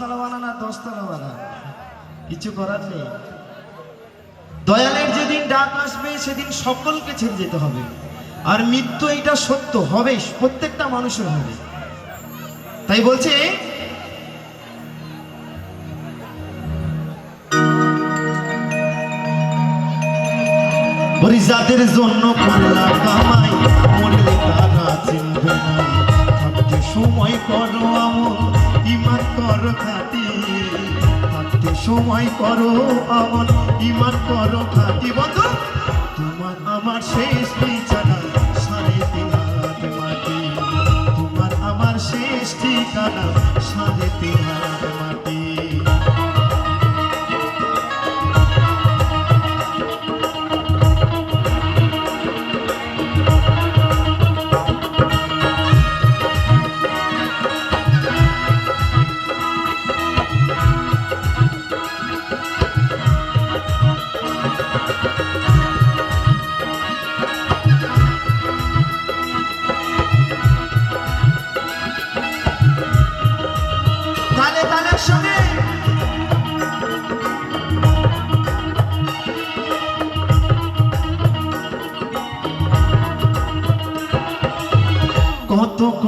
পাঁচতলা বানা না দশতলা বানা? কিছু করার নেই। দয়ালের যেদিন ডাক আসবে, সেদিন সকলকে ছেড়ে যেতে হবে। আর মৃত্যু এটা সত্য, হবে, প্রত্যেকটা মানুষের হবে। তাই বলছে যাদের জন্য করলা কামাই, মরলে তারা চিনবে না। সময় করো আমল। ইমান কর খাতি থাকতে সময় করো আমার ইমান কর খাতি বন্ধু তোমার আমার শেষ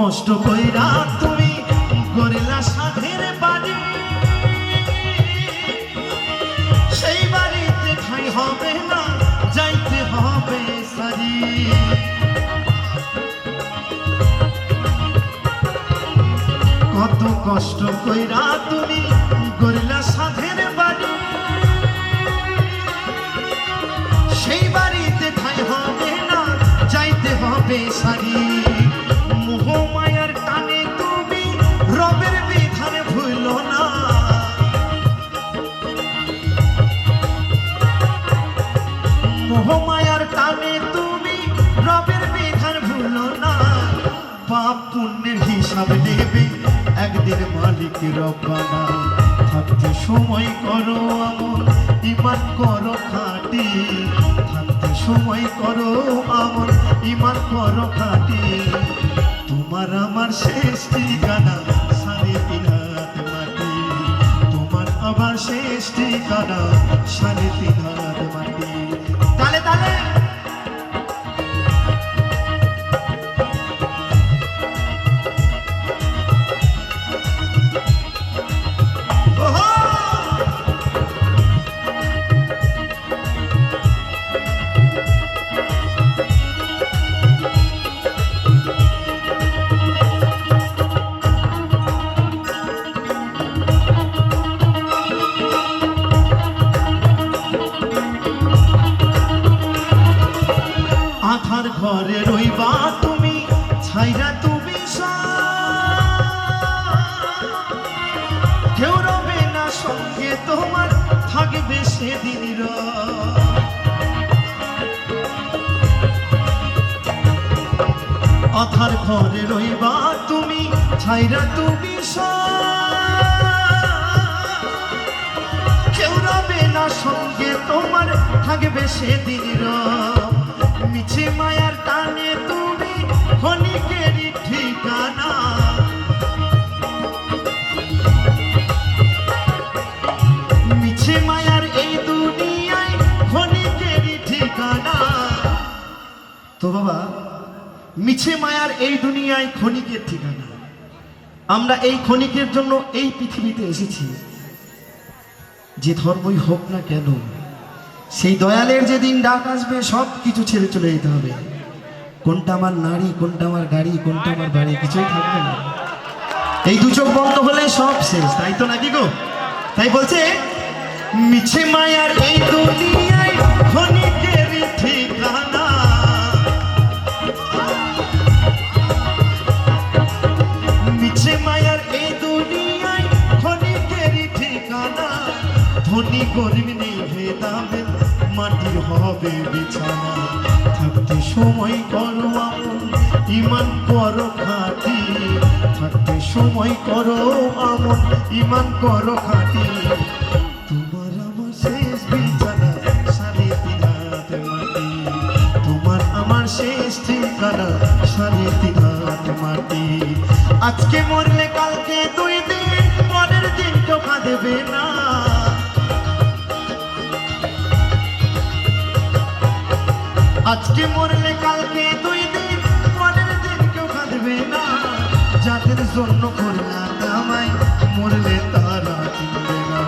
কষ্ট কইরা তুমি গড়লা সাধের বাড়ি সেই বাড়িতে ঠাই হবে না, যাইতে হবে সারি কত কষ্ট কইরা তুমি গড়লা সাধের বাড়ি সেই বাড়িতে ঠাই হবে না, যাইতে হবে সারি হিসাব নেবে একদিন মালিক রব্বানা থাকতে সময় করো আমল ইমান করো খাটি থাকতে সময় করো আমল ইমান করো খাটি তোমার আমার শেষ ঠিকানা সাড়ে তিন হাত মাটি তোমার আমার শেষ ঠিকানা সাড়ে তিন মাটি ছাইরা তুমি কেউ রবে না সঙ্গে তোমার, থাকবে সেদিন আধার ঘরে রইবা তুমি, ছাইরা তুমি কেউ রবে না সঙ্গে তোমার, থাকবে সেদিন মিছে মায়ার বাবা, মিছে মায়ার এই দুনিয়ায় ক্ষণিকের ঠিকানা। আমরা এই ক্ষণিকের জন্য এই পৃথিবীতে এসেছি। যে ধর্মই হোক না কেন, সেই দয়ালের যেদিন ডাক আসবে সব কিছু ছেড়ে চলে যেতে হবে। কোনটা আমার নারী, কোনটা আমার গাড়ি, কোনটা আমার বাড়ি, কিছুই থাকবে না। এই দু চোখ বন্ধ হলে সব শেষ, তাই তো নাকি গো? তাই বলছে, মিছে মায়ার এই দুনিয়ায় ক্ষণিকের হবে বিছানা। থাকতে সময় করো আপন ইমান করো খাটি। থাকতে সময় করো আমন, ইমান করো খাটি। তোমার আমার শেষ বিছানা সাড়ে তিন মাটি। তোমার আমার শেষ ঠিকানা সাড়ে তিন মাটি। আজকে মরলে কালকে দুই দিন, পরের দিন টোকা দেবে না। আজকে মরলে, কালকে দুই দিন। পরের দিন কেউ কাঁদবে না। যাদের জন্য করলাম আমায়, মরলে তারা চিনবে না।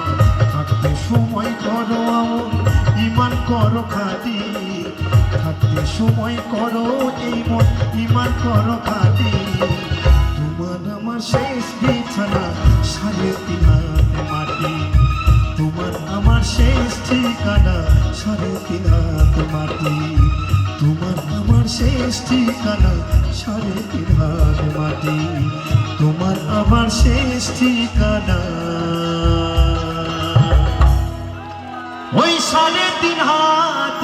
থাকতে সময় করো আমন ইমান করো খাটি। থাকতে সময় করো এই মন ইমান করো খাটি। তোমার আমার শেষ বিছানা সাড়ে তিন মাটি। তোমার আমার শেষ ঠিকানা সাড়ে তিন মাটি। শেষ ঠিকানা সাড়ে তিন হাত মাটি। তোমার আমার শেষ ঠিকানা। ওই সাড়ে তিন হাত